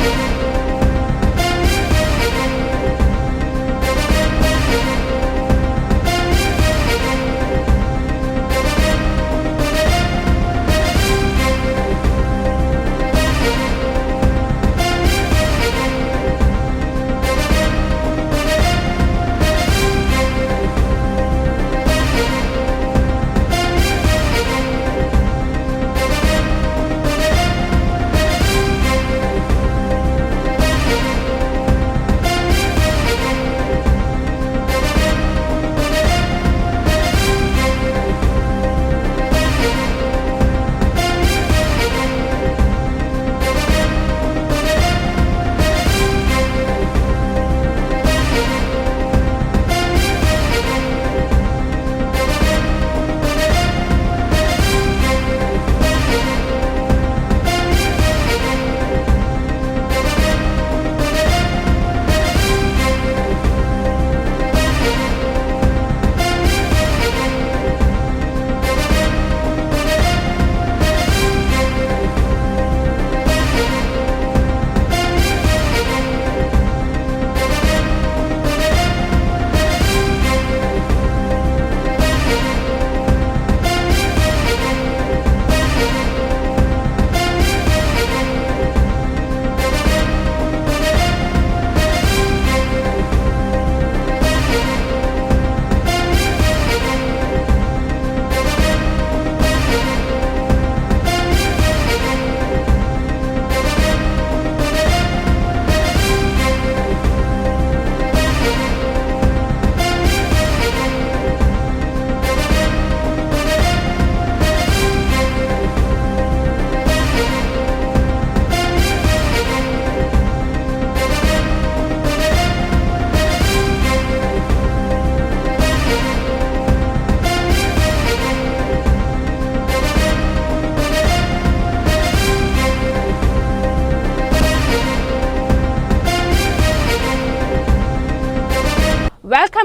Музика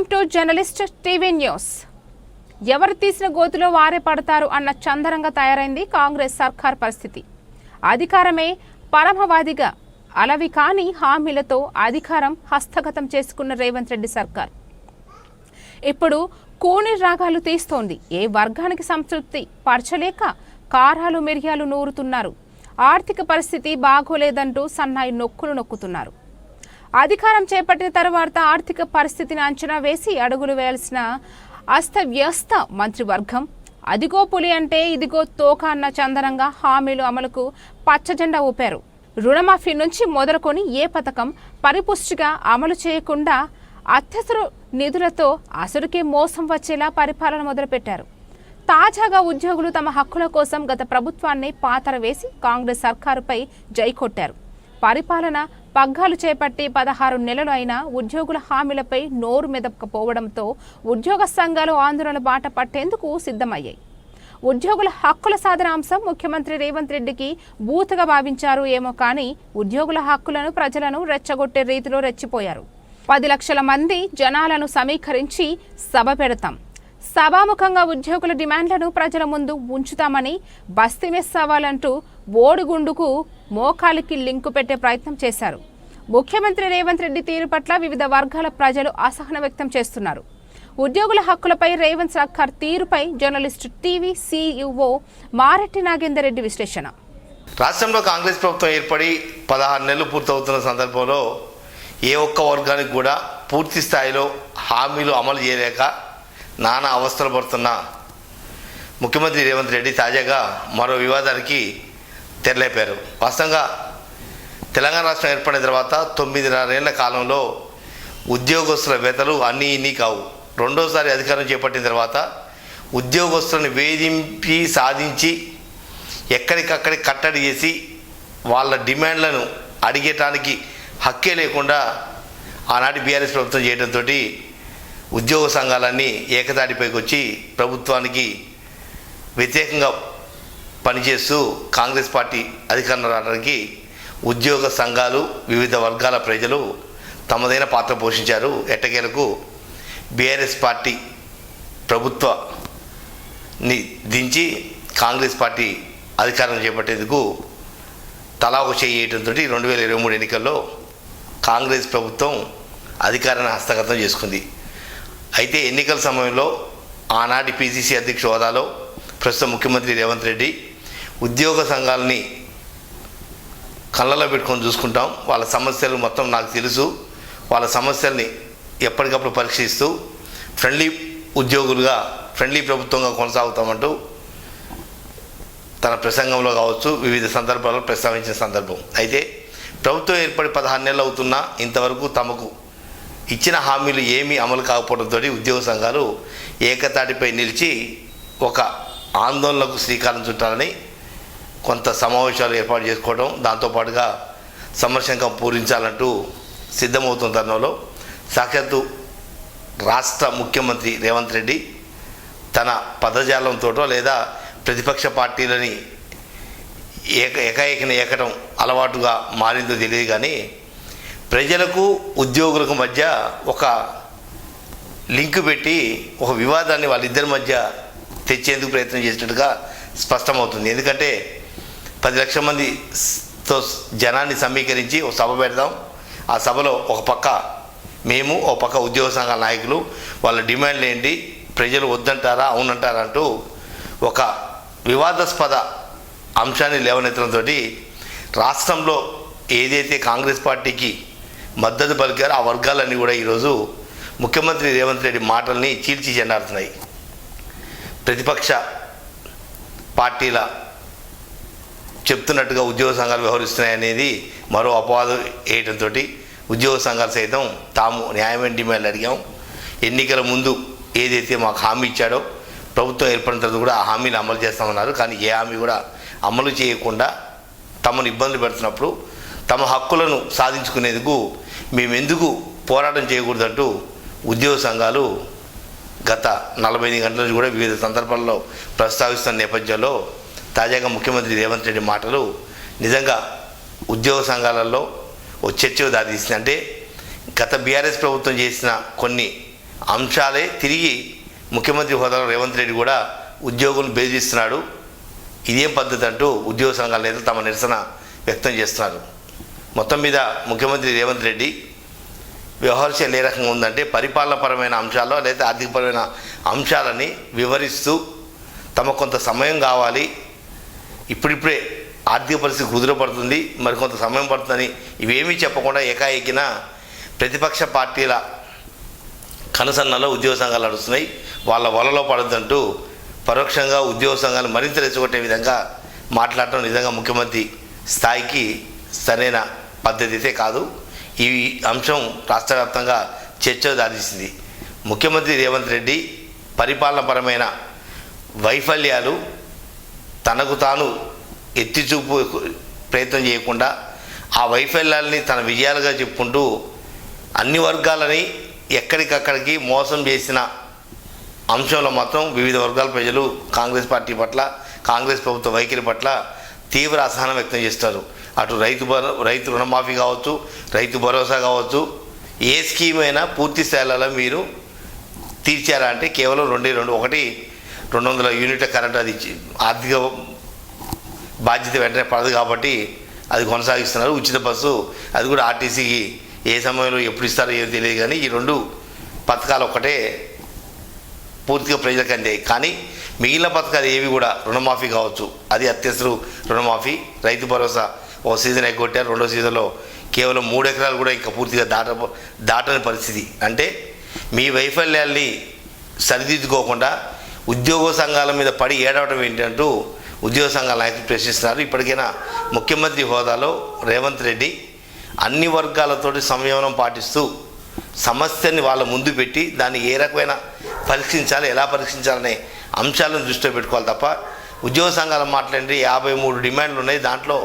welcome to journalist TV news. ఎవరు తీసిన గోతులో వారే పడతారు అన్న చందరంగా తయారైంది కాంగ్రెస్ సర్కార్ పరిస్థితి. అధికారమే పరమవాదిగా అలవి కాని హామీలతో అధికారం హస్తగతం చేసుకున్న రేవంత్ రెడ్డి సర్కార్. ఇప్పుడు కూని రాగాలు తీస్తోంది. ఏ వర్గానికి సంతృప్తి? పరచలేక కారాలు మిరియాలు నూరుతున్నారు. ఆర్థిక పరిస్థితి బాగోలేదంటూ సన్నాయి నొక్కులు నొక్కుతున్నారు. అధికారం చేపట్టిన తర్వాత ఆర్థిక పరిస్థితిని అంచనా వేసి అడుగులు వేయాల్సిన అస్తవ్యస్త మంత్రివర్గం. అదిగో పులి అంటే ఇదిగో తోక అన్న చందనంగా హామీలు అమలుకు పచ్చజెండా ఊపారు. రుణమాఫీ నుంచి మొదలుకొని ఏ పథకం పరిపుష్టిగా అమలు చేయకుండా అత్యవసర నిధులతో అసలుకే మోసం వచ్చేలా పరిపాలన మొదలుపెట్టారు. తాజాగా ఉద్యోగులు తమ హక్కుల కోసం గత ప్రభుత్వాన్ని పాతర వేసి కాంగ్రెస్ సర్కారుపై జై కొట్టారు పరిపాలన పగ్గాలు చేపట్టి పదహారు నెలలు అయినా ఉద్యోగుల హామీలపై నోరు మెదపకపోవడంతో ఉద్యోగ సంఘాలు ఆందోళన బాట పట్టేందుకు సిద్ధమయ్యాయి. ఉద్యోగుల హక్కుల సాధన అంశం ముఖ్యమంత్రి రేవంత్ రెడ్డికి బూతుగా భావించారు ఏమో కానీ ఉద్యోగుల హక్కులను ప్రజలను రెచ్చగొట్టే రీతిలో రెచ్చిపోయారు. పది లక్షల మంది జనాలను సమీకరించి సభ పెడతాం. సభాముఖంగా ఉద్యోగుల డిమాండ్లను ప్రజల ముందు ఉంచుతామని బస్తీ మిస్ అవ్వాలంటూ ఓడిగుండుకు మోకాలికి లింకు పెట్టే ప్రయత్నం చేశారు. ముఖ్యమంత్రి రేవంత్ రెడ్డి తీరు పట్ల వివిధ వర్గాల ప్రజలు అసహనం వ్యక్తం చేస్తున్నారు. ఉద్యోగుల హక్కులపై రేవంత్ సర్కార్ తీరుపై journalist TV CEO Marretti Nagender Reddy విశ్లేషణ. రాష్ట్రంలో కాంగ్రెస్ ప్రభుత్వం ఏర్పడి పదహారు నెలలు పూర్తవుతున్న సందర్భంలో ఏ ఒక్క వర్గానికి కూడా పూర్తి స్థాయిలో హామీలు అమలు చేయలేక నానా అవస్థలు పడుతున్న ముఖ్యమంత్రి రేవంత్ రెడ్డి తాజాగా మరో వివాదానికి తెరలేపారు. వాస్తవంగా తెలంగాణ రాష్ట్రం ఏర్పడిన తర్వాత తొమ్మిదిన్నరేళ్ళ కాలంలో ఉద్యోగస్తుల వేతలు అన్నీ ఇన్ని కావు. రెండోసారి అధికారం చేపట్టిన తర్వాత ఉద్యోగస్తులను వేధింపి సాధించి ఎక్కడికక్కడికి కట్టడి చేసి వాళ్ళ డిమాండ్లను అడిగటానికి హక్కే లేకుండా ఆనాటి బీఆర్ఎస్ ప్రభుత్వం చేయడంతో ఉద్యోగ సంఘాలన్నీ ఏకతాటిపైకి వచ్చి ప్రభుత్వానికి వ్యతిరేకంగా పనిచేస్తూ కాంగ్రెస్ పార్టీ అధికారంలో రావడానికి ఉద్యోగ సంఘాలు వివిధ వర్గాల ప్రజలు తమదైన పాత్ర పోషించారు. ఎట్టకేలకు బీఆర్ఎస్ పార్టీ ప్రభుత్వాన్ని దించి కాంగ్రెస్ పార్టీ అధికారం చేపట్టేందుకు తలా ఒక చేయటంతో రెండు వేల ఇరవై మూడు ఎన్నికల్లో కాంగ్రెస్ ప్రభుత్వం అధికారాన్ని హస్తగతం చేసుకుంది. అయితే ఎన్నికల సమయంలో ఆనాటి పీసీసీ అధ్యక్ష హోదాలో ప్రస్తుత ముఖ్యమంత్రి రేవంత్ రెడ్డి ఉద్యోగ సంఘాలని కళ్ళలో పెట్టుకొని చూసుకుంటాం. వాళ్ళ సమస్యలు మొత్తం నాకు తెలుసు. వాళ్ళ సమస్యల్ని ఎప్పటికప్పుడు పరీక్షిస్తూ ఫ్రెండ్లీ ఉద్యోగులుగా ఫ్రెండ్లీ ప్రభుత్వంగా కొనసాగుతామంటూ తన ప్రసంగంలో కావచ్చు వివిధ సందర్భాల్లో ప్రస్తావించిన సందర్భం. అయితే ప్రభుత్వం ఏర్పడి పదహారు నెలలు అవుతున్నా ఇంతవరకు తమకు ఇచ్చిన హామీలు ఏమీ అమలు కాకపోవడంతో ఉద్యోగ సంఘాలు ఏకతాటిపై నిలిచి ఒక ఆందోళనకు శ్రీకారం చుట్టాలని కొంత సమావేశాలు ఏర్పాటు చేసుకోవడం దాంతోపాటుగా సమర్శంకం పూరించాలంటూ సిద్ధమవుతున్న తరుణంలో సాక్షాత్తు రాష్ట్ర ముఖ్యమంత్రి రేవంత్ రెడ్డి తన పదజాలంతోటో లేదా ప్రతిపక్ష పార్టీలని ఏక ఏకాఏకిన ఏకటం అలవాటుగా మారిందో తెలియదు కానీ ప్రజలకు ఉద్యోగులకు మధ్య ఒక లింక్ పెట్టి ఒక వివాదాన్ని వాళ్ళిద్దరి మధ్య తెచ్చేందుకు ప్రయత్నం చేసినట్టుగా స్పష్టమవుతుంది. ఎందుకంటే పది లక్షల మందితో జనాన్ని సమీకరించి ఒక సభ పెడదాం. ఆ సభలో ఒక పక్క మేము ఒక పక్క ఉద్యోగ సంఘాల నాయకులు వాళ్ళ డిమాండ్లు ఏంటి ప్రజలు వద్దంటారా అవునంటారా అంటూ ఒక వివాదాస్పద అంశాన్ని లేవనెత్తడంతో రాష్ట్రంలో ఏదైతే కాంగ్రెస్ పార్టీకి మద్దతు పలికారో ఆ వర్గాలన్నీ కూడా ఈరోజు ముఖ్యమంత్రి రేవంత్ రెడ్డి మాటల్ని చీల్చి చెండాడుతున్నాయి ప్రతిపక్ష పార్టీల చెప్తున్నట్టుగా ఉద్యోగ సంఘాలు వ్యవహరిస్తున్నాయి అనేది మరో అపవాదం వేయడంతో ఉద్యోగ సంఘాలు సైతం తాము న్యాయమైన డిమాండ్లు అడిగాం ఎన్నికల ముందు ఏదైతే మాకు హామీ ఇచ్చాడో ప్రభుత్వం ఏర్పడిన తర్వాత కూడా ఆ హామీని అమలు చేస్తామన్నారు. కానీ ఏ హామీ కూడా అమలు చేయకుండా తమను ఇబ్బందులు పెడుతున్నప్పుడు తమ హక్కులను సాధించుకునేందుకు మేము ఎందుకు పోరాటం చేయకూడదంటూ ఉద్యోగ సంఘాలు గత నలభై ఐదు గంటల నుంచి కూడా వివిధ సందర్భాల్లో ప్రస్తావిస్తున్న నేపథ్యంలో తాజాగా ముఖ్యమంత్రి రేవంత్ రెడ్డి మాటలు నిజంగా ఉద్యోగ సంఘాలలో ఓ చర్చ దారితీసింది. అంటే గత బీఆర్ఎస్ ప్రభుత్వం చేసిన కొన్ని అంశాలే తిరిగి ముఖ్యమంత్రి హోదాలో రేవంత్ రెడ్డి కూడా ఉద్యోగులను బెదిరిస్తున్నాడు. ఇదేం పద్ధతి అంటూ ఉద్యోగ సంఘాల నేతలు తమ నిరసన వ్యక్తం చేస్తున్నారు. మొత్తం మీద ముఖ్యమంత్రి రేవంత్ రెడ్డి వ్యవహారశైలి ఏ రకంగా ఉందంటే పరిపాలనపరమైన అంశాల్లో లేదా ఆర్థికపరమైన అంశాలని వివరిస్తూ తమ కొంత సమయం కావాలి. ఇప్పుడిప్పుడే ఆర్థిక పరిస్థితి కుదురపడుతుంది మరి కొంత సమయం పడుతుందని ఇవేమీ చెప్పకుండా ఏకాఏకిన ప్రతిపక్ష పార్టీల కనుసన్నలో ఉద్యోగ సంఘాలు నడుస్తున్నాయి. వాళ్ళ వలలో పడద్దంటూ పరోక్షంగా ఉద్యోగ సంఘాలు మరింత రెచ్చగొట్టే విధంగా మాట్లాడటం నిజంగా ముఖ్యమంత్రి స్థాయికి సరైన పద్ధతి అయితే కాదు. ఈ అంశం రాష్ట్ర వ్యాప్తంగా చర్చ ముఖ్యమంత్రి రేవంత్ రెడ్డి పరిపాలనపరమైన వైఫల్యాలు తనకు తాను ఎత్తిచూపు ప్రయత్నం చేయకుండా ఆ వైఫల్యాలని తన విజయాలుగా చెప్పుకుంటూ అన్ని వర్గాలని ఎక్కడికక్కడికి మోసం చేసిన అంశంలో మాత్రం వివిధ వర్గాల ప్రజలు కాంగ్రెస్ పార్టీ పట్ల కాంగ్రెస్ ప్రభుత్వ వైఖరి పట్ల తీవ్ర అసహనం వ్యక్తం చేస్తారు. అటు రైతు భరో రైతు రుణమాఫీ కావచ్చు రైతు భరోసా కావచ్చు ఏ స్కీమ్ అయినా పూర్తి స్థాయిలలో మీరు తీర్చారా అంటే కేవలం రెండే రెండు ఒకటి రెండు వందల యూనిట్ల కరెంట్ అది ఆర్థిక బాధ్యత వెంటనే పడదు కాబట్టి అది కొనసాగిస్తున్నారు. ఉచిత బస్సు అది కూడా ఆర్టీసీకి ఏ సమయంలో ఎప్పుడు ఇస్తారో ఏం తెలియదు కానీ ఈ రెండు పథకాలు ఒక్కటే పూర్తిగా ప్రజలకు అందాయి. కానీ మిగిలిన పథకాలు ఏవి కూడా రుణమాఫీ కావచ్చు. అది అత్యవసర రుణమాఫీ. రైతు భరోసా ఒక సీజన్ ఎగ్గొట్టారు. రెండో సీజన్లో కేవలం మూడు ఎకరాలు కూడా ఇంకా పూర్తిగా దాట దాటని పరిస్థితి. అంటే మీ వైఫల్యాల్ని సరిదిద్దుకోకుండా ఉద్యోగ సంఘాల మీద పడి ఏడవడం ఏంటంటూ ఉద్యోగ సంఘాల నాయకులు ప్రశ్నిస్తున్నారు. ఇప్పటికైనా ముఖ్యమంత్రి హోదాలో రేవంత్ రెడ్డి అన్ని వర్గాలతోటి సంయమనం పాటిస్తూ సమస్యని వాళ్ళ ముందు పెట్టి దాన్ని ఏ రకమైన పరీక్షించాలి ఎలా పరీక్షించాలనే అంశాలను దృష్టిలో పెట్టుకోవాలి తప్ప ఉద్యోగ సంఘాలు మాట్లాడి యాభై మూడు డిమాండ్లు ఉన్నాయి. దాంట్లో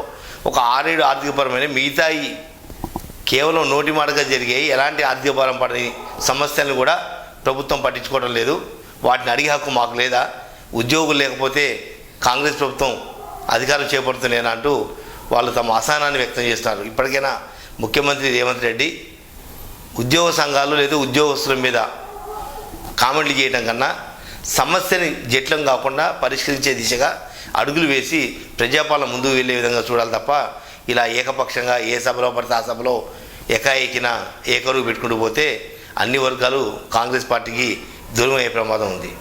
ఒక ఆరేడు ఆర్థికపరమైన మిగతాయి కేవలం నోటి మాటగా జరిగాయి. ఎలాంటి ఆర్థికపరం పడని సమస్యలను కూడా ప్రభుత్వం పట్టించుకోవడం లేదు. వాటిని అడిగే హక్కు మాకు లేదా? ఉద్యోగులు లేకపోతే కాంగ్రెస్ ప్రభుత్వం అధికారం చేపడుతున్నాయని అంటూ వాళ్ళు తమ అసహనాన్ని వ్యక్తం చేస్తున్నారు. ఇప్పటికైనా ముఖ్యమంత్రి రేవంత్ రెడ్డి ఉద్యోగ సంఘాలు లేదా ఉద్యోగస్తుల మీద కామెంట్లు చేయడం కన్నా సమస్యని జట్లం కాకుండా పరిష్కరించే దిశగా అడుగులు వేసి ప్రజాపాలన ముందుకు వెళ్ళే విధంగా చూడాలి తప్ప ఇలా ఏకపక్షంగా ఏ సభలో పడితే ఆ సభలో ఏకాఏకిన ఏకరువు పెట్టుకుంటూ పోతే అన్ని వర్గాలు కాంగ్రెస్ పార్టీకి దూరం అయ్యే ప్రమాదం ఉంది.